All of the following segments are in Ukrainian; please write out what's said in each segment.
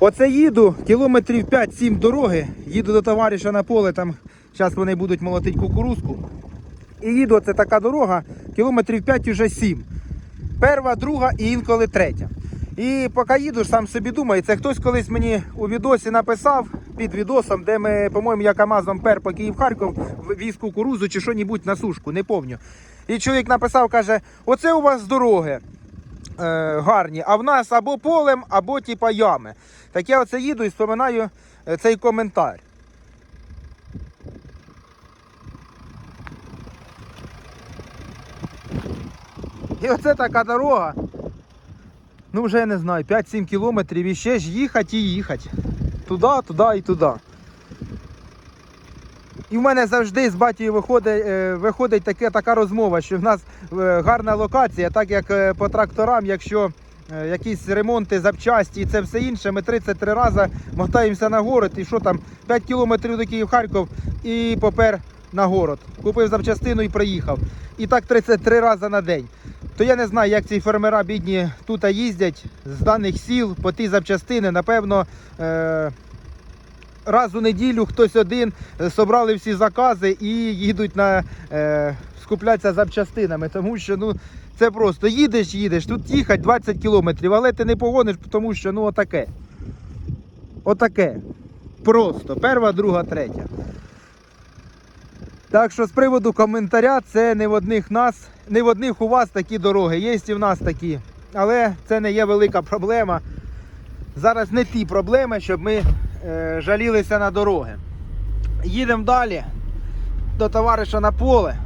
Оце їду кілометрів 5-7 дороги, їду до товариша на поле, там зараз вони будуть молотити кукурузку. І їду, це така дорога, кілометрів 5 уже 7. Перша, друга і інколи третя. І поки їду, сам собі думаю, це хтось колись мені у відосі написав під відосом, де ми, по-моєму, я КАМАЗом пер по Київ-Харків віз кукурузу чи що-небудь на сушку, не помню. І чоловік написав, каже, оце у вас дороги е, гарні, а в нас або полем, або типа ями. Так я оце їду і споминаю е, цей коментар. І оце така дорога. Ну вже я не знаю, 5-7 кілометрів і ще ж їхати і їхати. Туди, туди і туди. І в мене завжди з батькою виходить, е, виходить таке, така розмова, що в нас е, гарна локація, так як по тракторам, якщо якісь ремонти, запчасті і це все інше, ми 33 рази мотаємося на город, і що там, 5 кілометрів до Київ-Харків і попер на город. Купив запчастину і приїхав. І так 33 рази на день. То я не знаю, як ці фермера бідні тут їздять з даних сіл по ті запчастини. Напевно, е- раз у неділю хтось один е, собрали всі закази і їдуть на е, скупляться запчастинами. Тому що ну, це просто їдеш, їдеш, тут їхати 20 кілометрів, але ти не погониш, тому що ну отаке. Отаке. Просто. Перша, друга, третя. Так що з приводу коментаря, це не в одних нас, не в одних у вас такі дороги. Є і в нас такі. Але це не є велика проблема. Зараз не ті проблеми, щоб ми е, жалілися на дороги. Їдемо далі до товариша на поле.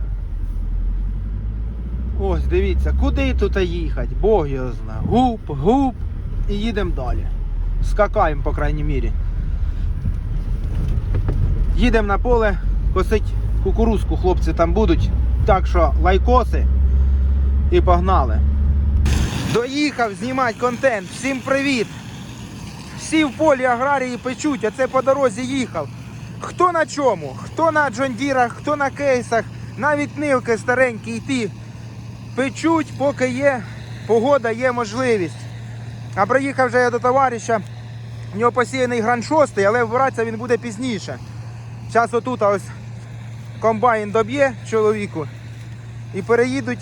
Ось, дивіться, куди тут їхати? Бог його знає. Гуп, гуп. І їдемо далі. Скакаємо, по крайній мірі. Їдемо на поле, косить кукурузку, хлопці там будуть. Так що лайкоси і погнали. Доїхав знімати контент. Всім привіт! Всі в полі аграрії печуть, а це по дорозі їхав. Хто на чому? Хто на джондірах, хто на кейсах, навіть нивки старенькі йти. Печуть, поки є погода, є можливість. А приїхав вже я до товариша. В нього посіяний гран 6, але вбиратися він буде пізніше. Зараз отут ось комбайн доб'є чоловіку і переїдуть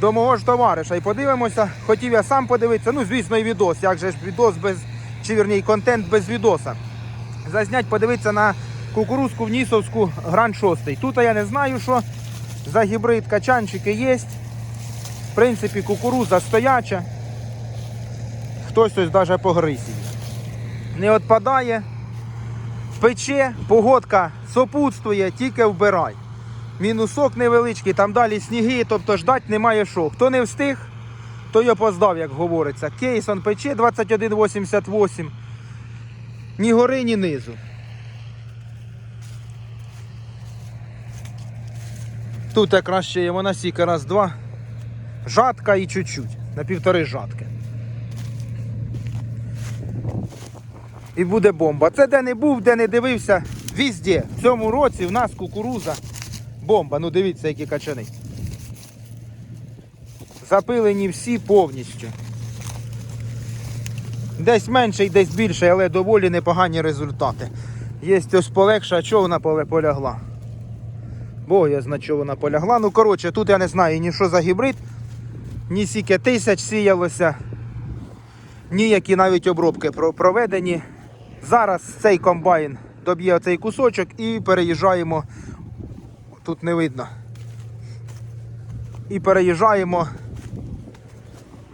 до мого ж товариша. І подивимося, хотів я сам подивитися, ну, звісно, і відос. Як же ж відос без, чи вірні, контент без відоса. Зазнять, подивитися на кукурузку в Нісовську гран 6. Тут я не знаю, що за гібрид качанчики є. В принципі, кукуруза стояча. Хтось ось навіть погриз її. Не відпадає, пече, погодка сопутствує, тільки вбирай. Мінусок невеличкий, там далі сніги, тобто ждать немає що. Хто не встиг, той й опоздав, як говориться. Кейсон пече 2188. Ні гори, ні низу. Тут якраз ще є монасіка раз, два. Жатка і чуть-чуть. На півтори жатки. І буде бомба. Це де не був, де не дивився. Візде. В цьому році в нас кукуруза. Бомба. Ну дивіться, які качани. Запилені всі повністю. Десь менше і десь більше, але доволі непогані результати. Є ось полегша, а чого вона полягла? Бо я знаю, чого вона полягла. Ну, коротше, тут я не знаю ні що за гібрид, ні скільки тисяч сіялося, ніякі навіть обробки проведені. Зараз цей комбайн доб'є оцей кусочок і переїжджаємо. Тут не видно. І переїжджаємо.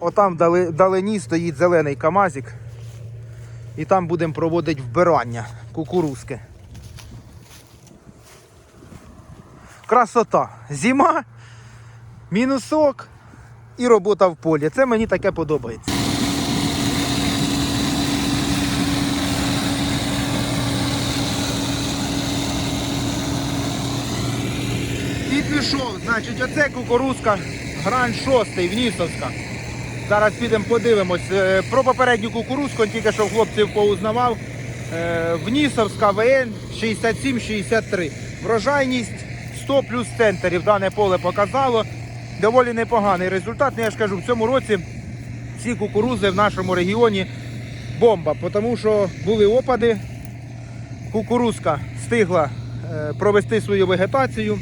Отам вдалині стоїть зелений камазик. І там будемо проводити вбирання кукурузки. Красота. Зима, мінусок і робота в полі. Це мені таке подобається. І пішов, значить, оце кукурузка гран 6 Внісовська. Зараз підемо подивимось. Е, Про попередню кукурузку, тільки що хлопців поузнавав. Е, Внісовська ВН 67-63. Врожайність 100 плюс центрів. Дане поле показало. Доволі непоганий результат. Ну, Я ж кажу, в цьому році ці кукурузи в нашому регіоні бомба, тому що були опади, кукурузка встигла е, провести свою вегетацію.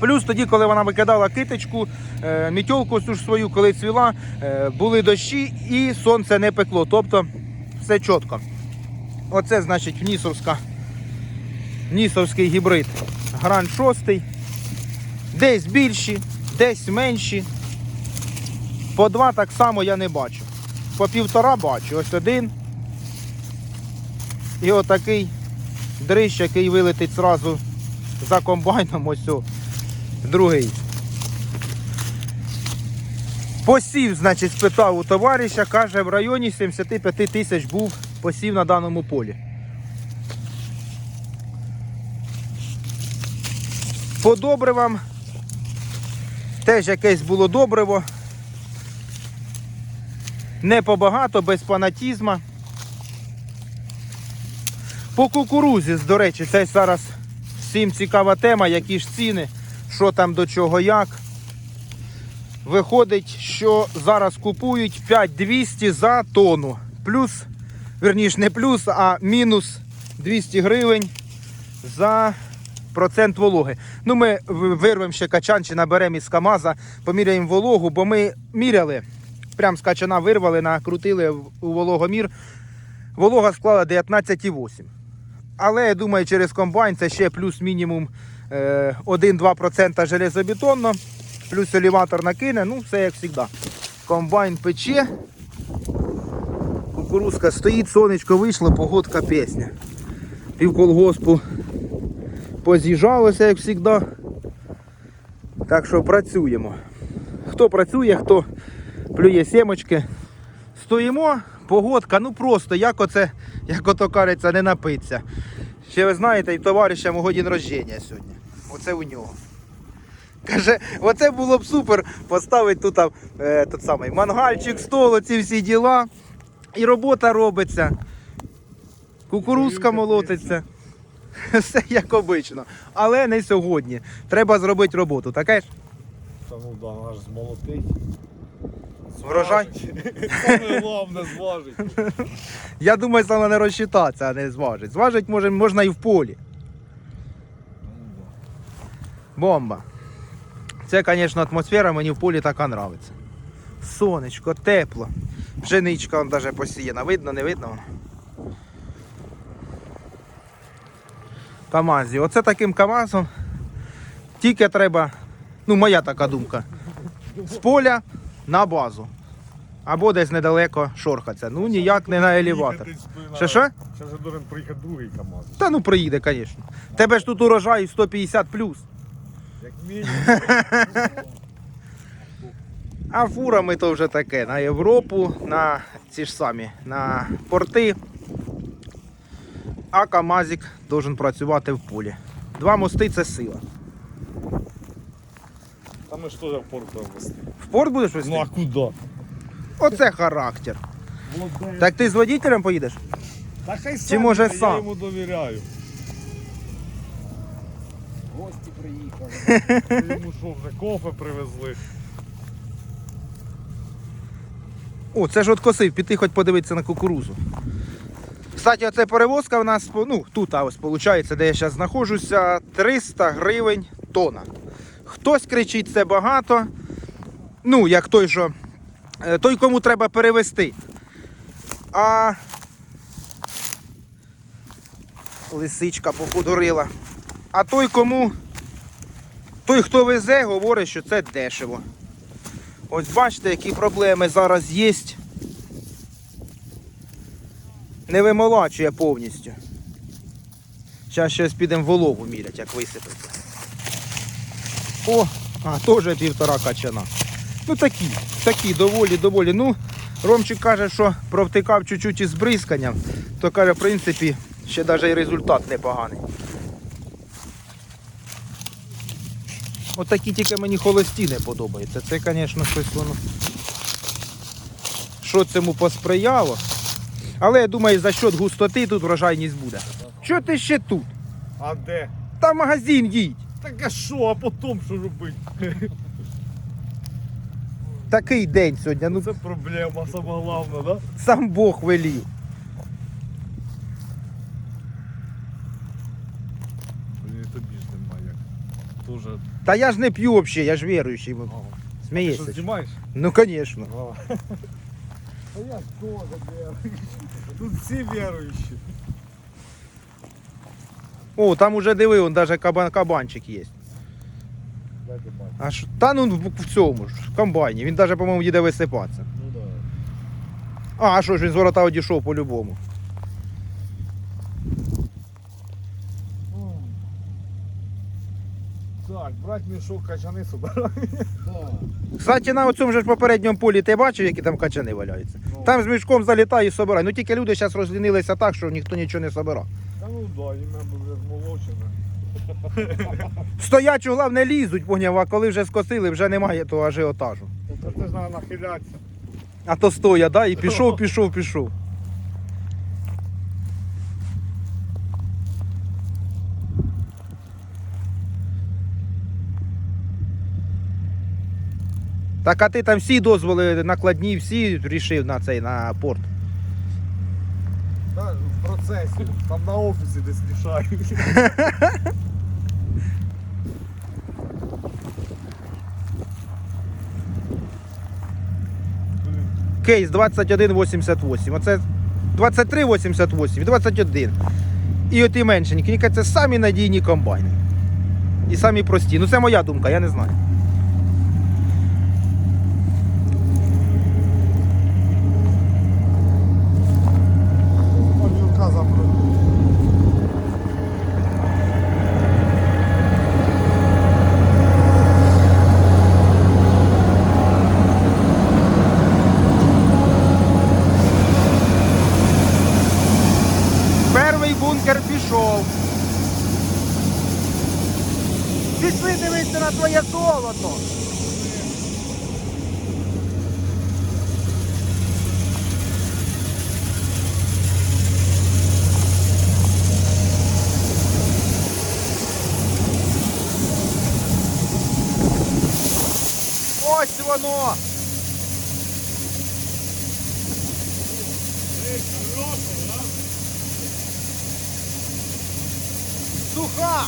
Плюс тоді, коли вона викидала киточку, е, мітьолку свою, коли цвіла, е, були дощі і сонце не пекло. Тобто все чітко. Оце значить Нісовська, Нісовський гібрид. Гранд 6. Десь більші, десь менші. По два так само я не бачу. По півтора бачу. Ось один. І отакий дрищ, який вилетить зразу за комбайном. Ось о, другий. Посів, значить, спитав у товариша, каже, в районі 75 тисяч був посів на даному полі. По добривам теж якесь було добриво. Не побагато, без фанатізма. По кукурузі, до речі, це зараз всім цікава тема, які ж ціни, що там до чого як. Виходить, що зараз купують 5200 за тонну. Плюс, верніш, не плюс, а мінус 200 гривень за процент вологи. Ну, ми вирвемо ще качан чи наберемо із КАМАЗа, поміряємо вологу, бо ми міряли, прям з качана вирвали, накрутили у вологомір. Волога склала 19,8. Але я думаю, через комбайн це ще плюс-мінімум е, 1-2% железобетонно, плюс елеватор накине, ну все як завжди. Комбайн пече. Кукурузка стоїть, сонечко вийшло, погодка пісня. Півколгоспу поз'їжджалося, як завжди. Так що працюємо. Хто працює, хто плює сімочки. Стоїмо, погодка, ну просто, як оце, як ото кажеться, не напиться. Ще ви знаєте, і товариша мого день рождення сьогодні. Оце у нього. Каже, оце було б супер поставити тут а, е, тот самий мангальчик, стол, оці всі діла. І робота робиться. Кукурузка молотиться. Все як обично. Але не сьогодні. Треба зробити роботу, таке ж? Та ну да, вона ж змолотить. Врожай? Саме головне зважить. Я думаю, саме не розчитатися, а не зважить. Зважить може, можна і в полі. Бомба. Це, звісно, атмосфера, мені в полі така нравиться. Сонечко, тепло. Пшеничка даже посіяна. Видно, не видно Камазі. Оце таким камазом тільки треба, ну моя така думка, з поля на базу. Або десь недалеко шорхаться. Ну ніяк не на елеватор. Що, що? Ще вже должен приїхати другий КАМАЗ. Та ну приїде, звісно. Тебе ж тут урожай 150 плюс. Як мінімум. А фурами то вже таке на Європу, на ці ж самі, на порти. А Камазик должен працювати в полі. Два мости це сила. Та ми ж теж в порт вести. В порт будеш вести? Ну а куди? Оце характер. Молодець. Так ти з водителем поїдеш? Та хай сам, може я сам? йому довіряю. Гості приїхали. Йому що, вже кофе привезли. О, це ж от косив, піти хоч подивитися на кукурузу. Кстати, оце перевозка в нас, ну тут а ось виходить, де я зараз знаходжуся, 300 гривень тона. Хтось кричить, це багато. Ну, як той, що е, той, кому треба перевезти. А лисичка попудурила. А той, кому той, хто везе, говорить, що це дешево. Ось бачите, які проблеми зараз є. Не вимолачує повністю. Зараз щось підемо вологу мірять, як висипеться. О, а, теж півтора качана. Ну такі, такі, доволі, доволі. Ну, Ромчик каже, що провтикав чуть-чуть із бризканням, то каже, в принципі, ще навіть і результат непоганий. Отакі тільки мені холості не подобаються. Це, звісно, щось воно. Що цьому посприяло. Але я думаю, за счет густоти тут врожайність буде. Що ти ще тут? А де? Та магазин їдь. Так а що, а потім що робити? Такий день сьогодні. Ну, Це проблема, сама головна, да? Сам Бог велів. Блін, тобі ж немає. Тоже. Та я ж не п'ю взагалі, я ж віруючий. Ага. Ти що Смієшся. знімаєш? Ну, звісно. А я ж теж Тут всі віруючі. О, там уже диви, он даже кабан, кабанчик є. Де ти бачиш? А що? Та ну в, в цьому ж, в комбайні. Він даже, по-моєму, їде висипатися. Ну да. А, а що ж він з ворота одійшов по-любому. Так, брать мішок, качани собирай. Кстати, на цьому же ж попередньому полі ти бачив, які там качани валяються? Ну. Там з мішком залітає і собирає. Ну тільки люди зараз розлінилися так, що ніхто нічого не собирав. Та ну да, їм треба вже змолочено. Стоячу, головне, лізуть, поняв, а коли вже скосили, вже немає того ажіотажу. Та це ж треба нахилятися. А то стоя, да, і пішов, пішов, пішов. Так, а ти там всі дозволи накладні, всі рішив на цей на порт. В процесі. Там на офісі десь рішають. Кейс 2188. Оце 2388 і 21. І от і меншенькі. Це самі надійні комбайни. І самі прості. Ну це моя думка, я не знаю. Павілка забрали. Перший бункер пішов. Пішли дивитися на твоє золото. Ось воно. Суха.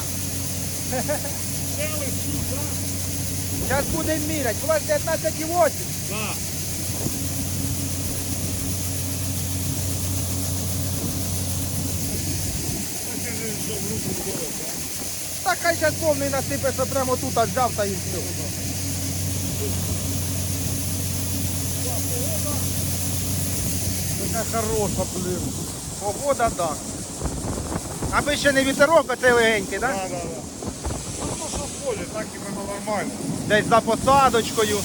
Зараз будемо міряти. Була 19,8. Да. Так хай зараз повний насипе, що прямо тут взяв та і все. Така хороша, блін. Погода, да. Аби ще не вітерок, а це легенький, Да, да? да, да. Ну то що в полі, так і воно нормально. Десь за посадочкою.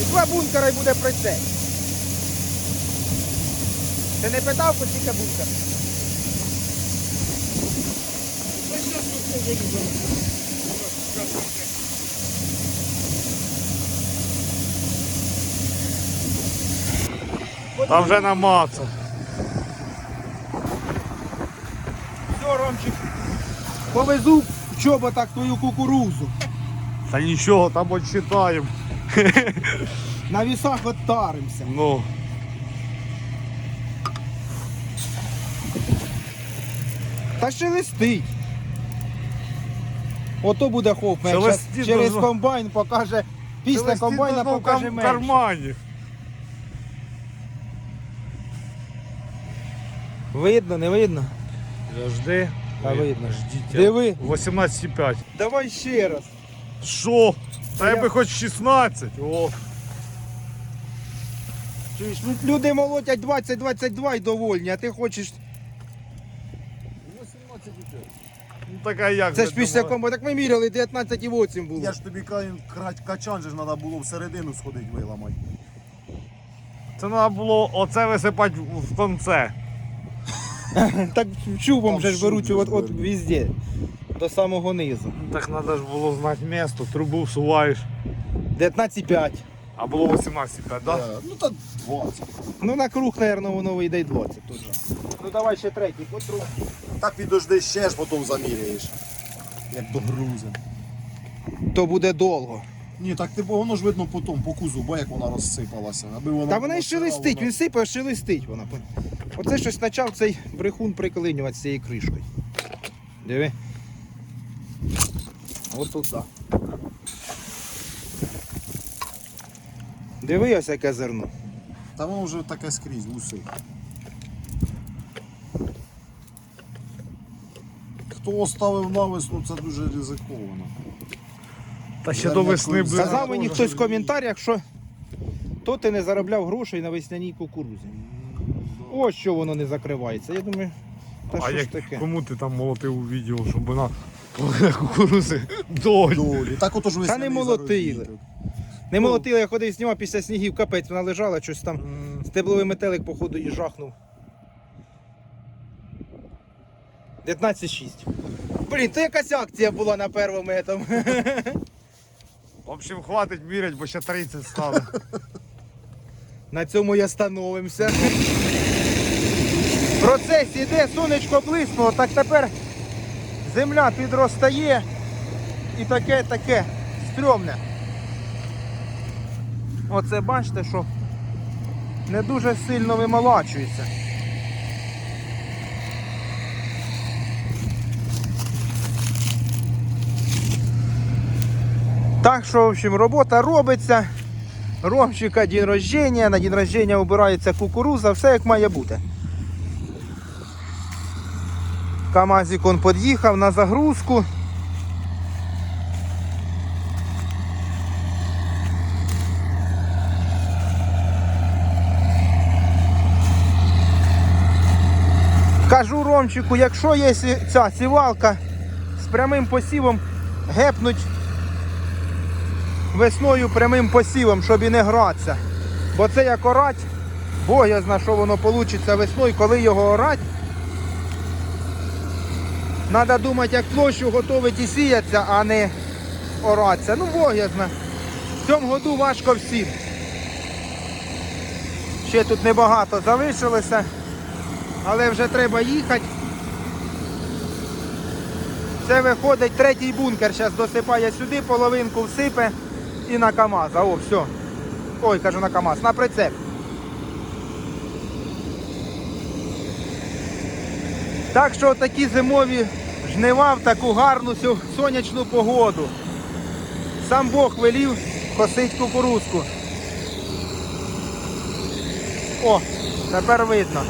І два бункера і буде прицеп. Ти не питав, по скільки бункер? Та щас ми Там вже намацав. Все, Ромчик. Повезу в чоботах твою кукурузу. Та нічого, там отчитаємо. На вісах оттаримося. Ну. Та шелестить. Ото буде хоп. Шелестить Через комбайн покаже. Після Шелестить комбайна в покаже менше. кармані. Видно, не видно? Жди. Та видно. Ждіть. Диви. 18,5. Давай ще раз. Що? Та Я- би хоч 16. О. Чуєш, ну, люди молотять 20-22 і довольні, а ти хочеш. 18,5. Ну така як? Це ж після думаю? комбо. Так ми міряли 19,8 було. Я ж тобі кажу, кра- качан же ж треба було всередину сходити виламати. Це треба було оце висипати в конце. Так чубом же ж беруть от, от везде. До самого низу. Так треба ж було знати місто, трубу всуваєш. 19,5. А було 18,5, так? Е, Ну та 20. Ну на круг, мабуть, воно вийде й 20 тут же. Ну давай ще третій, потру. Так підожди ще ж потім заміряєш. Як догрузим. То буде довго. Ні, так ти воно ж видно потім по кузу, бо як вона розсипалася. Аби вона Та вона шелестить, вона- він сипає, шелестить вона. Оце щось почав цей брехун приклинювати з цією кришкою. Диви. Отут так. Диви ось яке зерно. Та воно вже таке скрізь, уси. Хто оставив навесну, це дуже ризиковано. Та ще до весни колись. Сказав мені хтось в коментарях, що то ти не заробляв грошей на весняній кукурузі. Ось що воно не закривається. Я думаю, та А що ж як таке? кому ти там молотив у відео, щоб вона кукурузи доль. Долі. Так отож весняний не молотили. заробіток. Не молотили, я ходив знімав після снігів, капець, вона лежала, щось там. Стебловий метелик, походу, і жахнув. 19,6. Блін, то якась акція була на першому етому. В общем, хватить мірять, бо ще 30 стане. На цьому і остановимося. Процес іде, сонечко блиснуло, так тепер земля підростає і таке таке стрьомне. Оце бачите, що не дуже сильно вимолачується. Так що, в общем, робота робиться. Ромчика день рождения, на день рождения убирається кукуруза, все як має бути. Камазик он під'їхав на загрузку. Кажу Ромчику, якщо є ця сівалка з прямим посівом, гепнуть весною прямим посівом, щоб і не гратися. Бо це як орать, Бог я знає, що воно вийде весною, коли його орать. Треба думати, як площу готувати і сіяться, а не оратися. Ну, Бог. В цьому году важко всім. Ще тут небагато залишилося, але вже треба їхати. Це виходить третій бункер. Зараз досипає сюди, половинку всипе і на КАМАЗ. О, все. Ой, кажу на КАМАЗ, на прицеп. Так що такі зимові жнива в таку гарну сонячну погоду. Сам Бог велів косить кукурузку. О, тепер видно.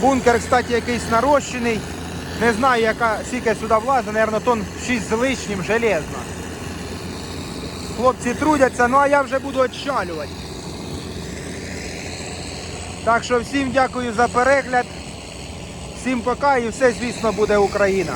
Бункер, кстати, якийсь нарощений. Не знаю, яка скільки сюди влазить, мабуть, тонн 6 з лишнім железно. Хлопці трудяться, ну а я вже буду відчалювати. Так що всім дякую за перегляд. Всім пока і все, звісно, буде Україна.